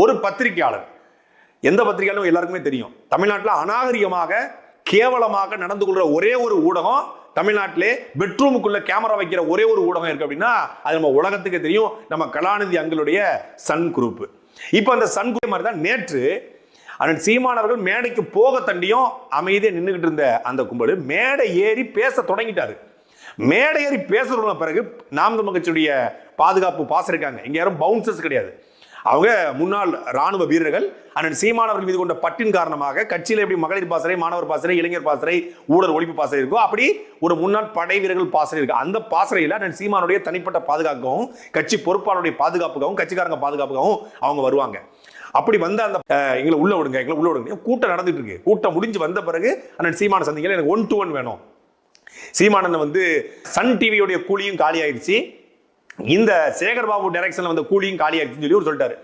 ஒரு பத்திரிகையாளர். எந்த பத்திரிகையாலும் எல்லாருக்குமே தெரியும். தமிழ்நாட்டில் அநாகரிகமாக கேவலமாக நடந்து கொள்ற ஒரே ஒரு ஊடகம் தமிழ்நாட்டிலே பெட்ரூமுக்குள்ள கேமரா வைக்கிற ஒரே ஒரு ஊடகம் இருக்கு அப்படின்னா அது நம்ம உலகத்துக்கு தெரியும். நம்ம கலாநிதி அங்களுடைய சன் குரூப் இப்போ அந்த சன் குரூப் மாதிரி தான் நேற்று அண்ணன் சீமானவர்கள் மேடைக்கு போக தண்டியும் அமைதியாக நின்றுகிட்டு இருந்த அந்த கும்பல் மேடை ஏறி பேச தொடங்கிட்டாரு. மேடை ஏறி பேசுறதுன பிறகு நாம் தமிழ் கட்சியுடைய பாதுகாப்பு பாஸ் இருக்காங்க. இங்க யாரும் பவுன்சர்ஸ் கிடையாது. அவங்க முன்னாள் ராணுவ வீரர்கள் அண்ணன் சீமானவர்கள் மீது கொண்ட பட்டின் காரணமாக கட்சியில் எப்படி மகளிர் பாசறை மாணவர் பாசறை இளைஞர் பாசறை ஊழல் ஒழிப்பு பாசறை இருக்கோ அப்படி ஒரு முன்னாள் படை வீரர்கள் பாசறை இருக்கு. அந்த பாசறையில் அண்ணன் சீமானுடைய தனிப்பட்ட பாதுகாக்கவும் கட்சி பொறுப்பாளருடைய பாதுகாப்புக்காகவும் கட்சிக்காரங்க பாதுகாப்புக்காகவும் அவங்க வருவாங்க. அப்படி வந்த அந்த எங்களை உள்ள விடுங்க எங்களை உள்ள விடுங்க. கூட்டம் நடந்துட்டு இருக்கு. கூட்டம் முடிஞ்சு வந்த பிறகு அண்ணன் சீமான சந்திக்கல. எனக்கு ஒன் டு ஒன் வேணும். சீமானன் வந்து சன் டிவியோடைய கூலியும் காலி ஆயிடுச்சு இந்த சேகர்பாபு டைரக்ஷன்ல வந்த கூலியும் காலியாச்சுன்னு சொல்லி ஒரு சொல்லிட்டாரு.